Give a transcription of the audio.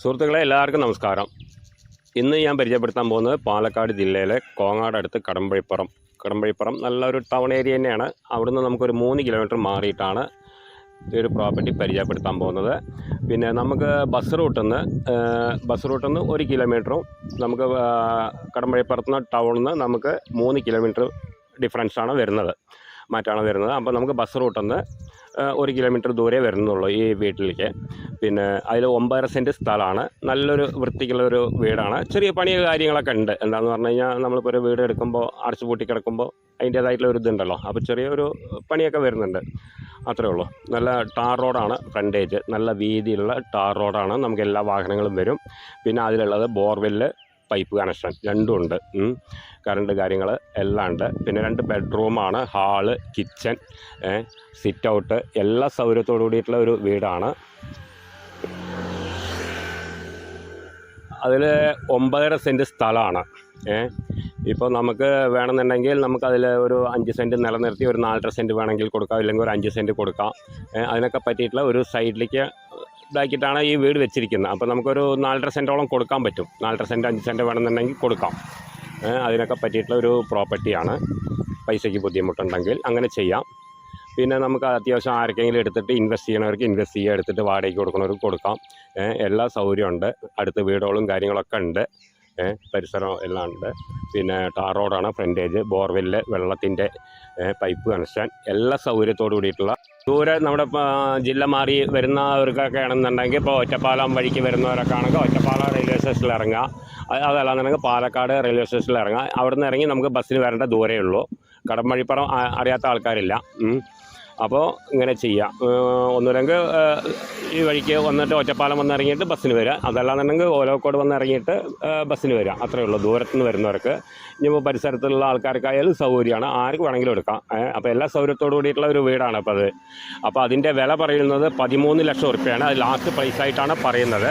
സുഹൃത്തുക്കളെ എല്ലാവർക്കും നമസ്കാരം. ഇന്ന് ഞാൻ പരിചയപ്പെടുത്താൻ പോകുന്നത് പാലക്കാട് ജില്ലയിലെ കോങ്ങാട് അടുത്ത് കടമ്പഴിപ്പുറം. കടമ്പഴിപ്പുറം നല്ലൊരു ടൗൺ ഏരിയ തന്നെയാണ്. അവിടുന്ന് നമുക്കൊരു മൂന്ന് കിലോമീറ്റർ മാറിയിട്ടാണ് ഈ ഒരു പ്രോപ്പർട്ടി പരിചയപ്പെടുത്താൻ പോകുന്നത്. പിന്നെ നമുക്ക് ബസ് റൂട്ടിൽ നിന്ന് ബസ് റൂട്ടിൽ നിന്ന് ഒരു കിലോമീറ്ററും നമുക്ക് ആ, കടമ്പഴിപ്പുറത്ത് നിന്ന് ടൗണിൽ നിന്ന് നമുക്ക് മൂന്ന് കിലോമീറ്റർ ഡിഫറൻസാണ് വരുന്നത്. മാറ്റാണ് വരുന്നത്. അപ്പോൾ നമുക്ക് ബസ് റൂട്ടിൽ നിന്ന് ഒരു കിലോമീറ്റർ ദൂരെ വരുന്നുള്ളൂ ഈ വീട്ടിലേക്ക്. പിന്നെ അതിൽ ഒമ്പതര സെന്റ് സ്ഥലമാണ്. നല്ലൊരു വൃത്തിക്കുള്ള ഒരു വീടാണ്. ചെറിയ പണി കാര്യങ്ങളൊക്കെ ഉണ്ട്. എന്താണെന്ന് പറഞ്ഞു കഴിഞ്ഞാൽ നമ്മളിപ്പോൾ ഒരു വീട് എടുക്കുമ്പോൾ അടച്ചു പൂട്ടി കിടക്കുമ്പോൾ അതിന്റേതായിട്ടുള്ള ഒരു ഇതുണ്ടല്ലോ. അപ്പോൾ ചെറിയൊരു പണിയൊക്കെ വരുന്നുണ്ട്. അത്രേ ഉള്ളൂ. നല്ല ടാർ റോഡാണ് ഫ്രണ്ടേജ്. നല്ല വീതിയുള്ള ടാർ റോഡാണ്. നമുക്ക് എല്ലാ വാഹനങ്ങളും വരും. പിന്നെ അതിലുള്ളത് ബോർവെല്ല് പൈപ്പ് കണക്ഷൻ രണ്ടും ഉണ്ട്. കറണ്ട് കാര്യങ്ങൾ എല്ലാം ഉണ്ട്. പിന്നെ രണ്ട് ബെഡ്റൂമാണ് ഹാൾ കിച്ചൺ സിറ്റ് ഔട്ട് എല്ലാ സൗകര്യത്തോടു കൂടിയിട്ടുള്ള ഒരു വീടാണ്. അതിൽ ഒമ്പതര സെന്റ് സ്ഥലമാണ്. ഇപ്പോൾ നമുക്ക് വേണമെന്നുണ്ടെങ്കിൽ നമുക്കതിൽ ഒരു അഞ്ച് സെന്റ് നിലനിർത്തി ഒരു നാലര സെന്റ് വേണമെങ്കിൽ കൊടുക്കാം. ഇല്ലെങ്കിൽ ഒരു അഞ്ച് സെന്റ് കൊടുക്കാം. അതിനൊക്കെ പറ്റിയിട്ടുള്ള ഒരു സൈഡിലേക്ക് ഇതാക്കിയിട്ടാണ് ഈ വീട് വെച്ചിരിക്കുന്നത്. അപ്പോൾ നമുക്കൊരു നാലര സെന്റോളം കൊടുക്കാൻ പറ്റും. നാലര സെന്റ് അഞ്ച് സെന്റ് വേണമെന്നുണ്ടെങ്കിൽ കൊടുക്കാം. അതിനൊക്കെ പറ്റിയിട്ടുള്ള ഒരു പ്രോപ്പർട്ടിയാണ്. പൈസയ്ക്ക് ബുദ്ധിമുട്ടുണ്ടെങ്കിൽ അങ്ങനെ ചെയ്യാം. പിന്നെ നമുക്ക് അത്യാവശ്യം ആർക്കെങ്കിലും എടുത്തിട്ട് ഇൻവെസ്റ്റ് ചെയ്യണവർക്ക് ഇൻവെസ്റ്റ് ചെയ്യുക എടുത്തിട്ട് വാടകയ്ക്ക് കൊടുക്കണവർക്ക് കൊടുക്കാം. എല്ലാ സൗകര്യമുണ്ട്. അടുത്ത് വീടുകളും കാര്യങ്ങളൊക്കെ ഉണ്ട്. പരിസരം എല്ലാം ഉണ്ട്. പിന്നെ ടാർ റോഡാണ് ഫ്രണ്ടേജ് ബോർവെല്ല് വെള്ളത്തിന്റെ പൈപ്പ് കണക്ഷൻ എല്ലാ സൗകര്യത്തോടു കൂടിയിട്ടുള്ള ദൂരെ നമ്മുടെ ജില്ല മാറി വരുന്നവർക്കൊക്കെ ആണെന്നുണ്ടെങ്കിൽ ഇപ്പോൾ ഒറ്റപ്പാലം വഴിക്ക് വരുന്നവരൊക്കെ ആണെങ്കിൽ ഒറ്റപ്പാലം റെയിൽവേ സ്റ്റേഷനിൽ ഇറങ്ങുക. അത് അതല്ലാന്നുണ്ടെങ്കിൽ പാലക്കാട് റെയിൽവേ സ്റ്റേഷനിൽ ഇറങ്ങുക. അവിടെ നിന്ന് ഇറങ്ങി നമുക്ക് ബസ്സിന് വരേണ്ട ദൂരമേ ഉള്ളൂ. കടമ്പഴിപ്പുറം അറിയാത്ത ആൾക്കാരില്ല. അപ്പോൾ ഇങ്ങനെ ചെയ്യാം. ഒന്നുമില്ലെങ്കിൽ ഈ വഴിക്ക് വന്നിട്ട് ഒറ്റപ്പാലം വന്നിറങ്ങിയിട്ട് ബസ്സിന് വരാം. അതല്ലാന്നുണ്ടെങ്കിൽ ഓലോക്കോട് വന്നിറങ്ങിയിട്ട് ബസ്സിന് വരാം. അത്രയേ ഉള്ളൂ. ദൂരത്തു നിന്ന് വരുന്നവർക്ക് ഇനിയിപ്പോൾ പരിസരത്തുള്ള ആൾക്കാർക്കായാലും സൗകര്യമാണ്. ആർക്ക് വേണമെങ്കിലും എടുക്കാം. അപ്പോൾ എല്ലാ സൗകര്യത്തോടു കൂടിയിട്ടുള്ള ഒരു വീടാണ് അപ്പോൾ അത്. അപ്പോൾ അതിന്റെ വില പറയുന്നത് പതിമൂന്ന് ലക്ഷം ഉറുപ്പയാണ്. അത് ലാസ്റ്റ് പ്രൈസായിട്ടാണ് പറയുന്നത്.